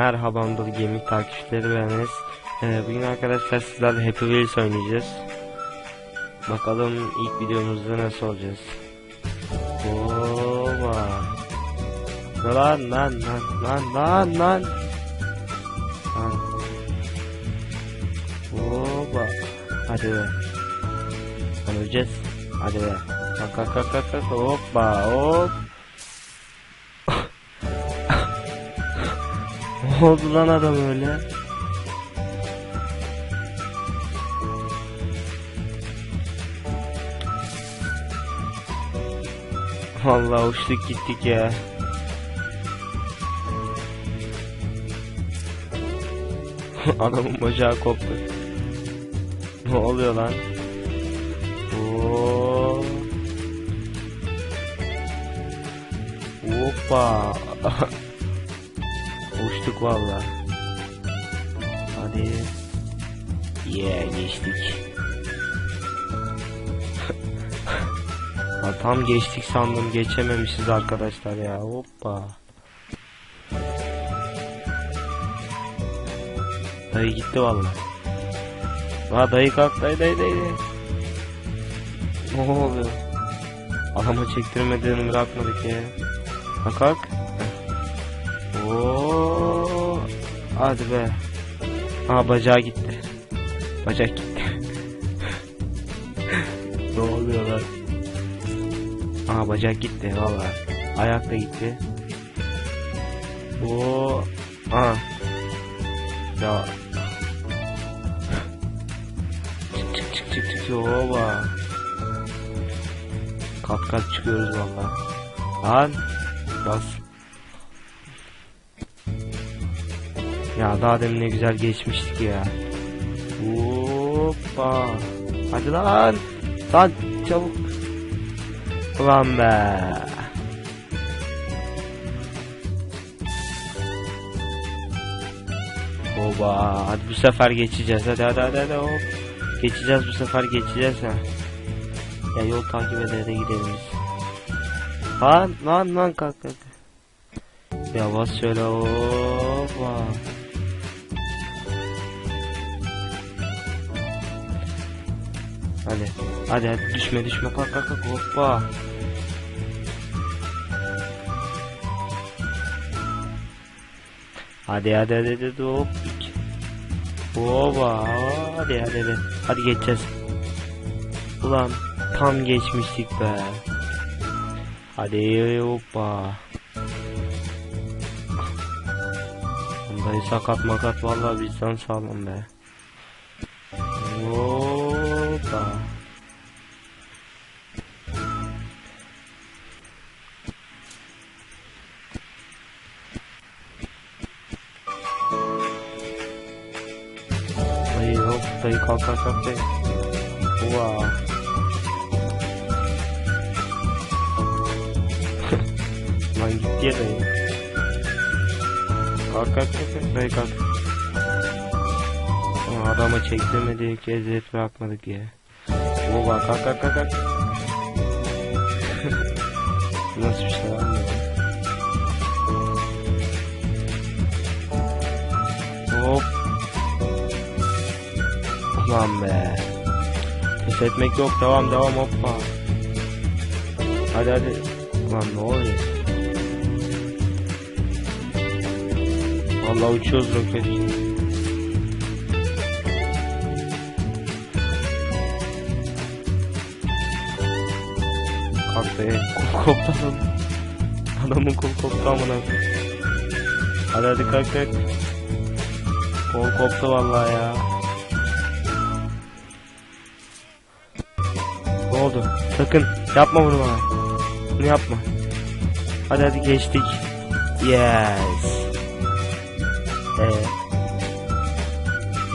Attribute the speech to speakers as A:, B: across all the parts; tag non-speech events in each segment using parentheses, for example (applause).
A: Merhaba Anadolu Gaming takipçileri ben Enes. Ee, bugün arkadaşlar sizlerle Happy Wheels oynayacağız. Bakalım ilk videomuzda nasıl olacağız. Oba. Lan lan lan lan lan lan. Lan. Oba. Hadi be. Öleceğiz. Hadi be. Kalk kalk kalk kalk. Hoppa hop. Oldu lan adam öyle? Vallahi uçtuk gittik ya. (laughs) Adamın bacağı koptu. Ne oluyor lan? Oo. Hoppa. (laughs) Uçtuk valla. Hadi. Yeah geçtik. Ha, tam geçtik sandım geçememişiz arkadaşlar ya hoppa. Dayı gitti valla. Ha dayı kalk dayı dayı dayı. Ne oluyor? Adama çektirmediğini bırakmadık ya. Ha kalk. Hadi be. Aa bacağı gitti. Bacak gitti. (laughs) ne oluyor lan? Aa bacak gitti valla. Ayak da gitti. Oo, aa. Ya. Çık çık çık çık çık oba. Kat kat çıkıyoruz valla. Lan bas. Ya daha demin ne güzel geçmiştik ya. Hoppa. Hadi lan. Lan çabuk. Ulan be. Oba. Hadi bu sefer geçeceğiz. Hadi hadi hadi, hadi hop. Geçeceğiz bu sefer geçeceğiz ha. Ya yol takip ede de gidelim biz. Lan lan lan kalk kalk. Yavaş şöyle hoppa. Hadi. Hadi hadi düşme düşme kalk kalk kalk hoppa. Hadi hadi hadi hadi hop. Hoppa. Hadi hadi hadi. Hadi geçeceğiz. Ulan tam geçmiştik be. Hadi hoppa. Dayı sakat makat vallahi bizden sağlam be. Hop dayı kalk kalk kalk dayı. Uva. Lan gitti ya dayı. Kalk kalk kalk kalk dayı kalk. Ama adama çektirmedik, eziyet bırakmadık ya. Uva kalk kalk kalk kalk. Nasıl bir şey Pes etmek yok. Devam devam hoppa. Hadi hadi. Ulan ne oluyor? Vallahi uçuyoruz roket. Kalk be. Kol koptu adam. Adamın kol koptu amına. Hadi hadi kalk kalk. Kol koptu vallahi ya. Ne oldu? Sakın yapma bunu bana. Bunu yapma. Hadi hadi geçtik. Yes. Ee,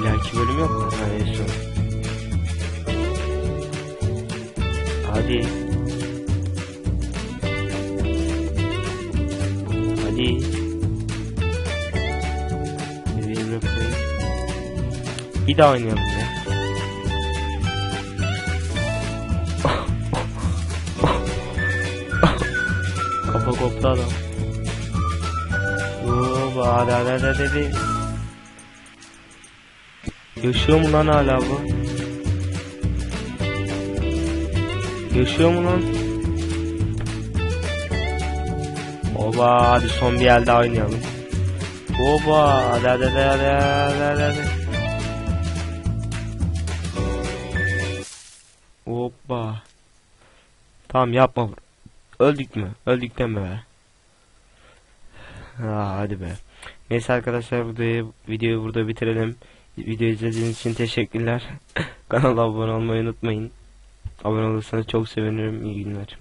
A: ileriki bölüm yok mu? Ha, son. Hadi. Hadi. Bir daha oynayalım ya. Kafa koptu adam. Oo, hadi hadi. hadi. Yaşıyor mu lan hala bu? Yaşıyor mu lan? Oba hadi son bir elde oynayalım. Oba hadi hadi hadi hadi hadi hadi. Tamam yapma. Öldük mü? Öldük deme. Ha, hadi be. Neyse arkadaşlar videoyu, videoyu burada bitirelim. Videoyu izlediğiniz için teşekkürler. (laughs) Kanala abone olmayı unutmayın. Abone olursanız çok sevinirim. İyi günler.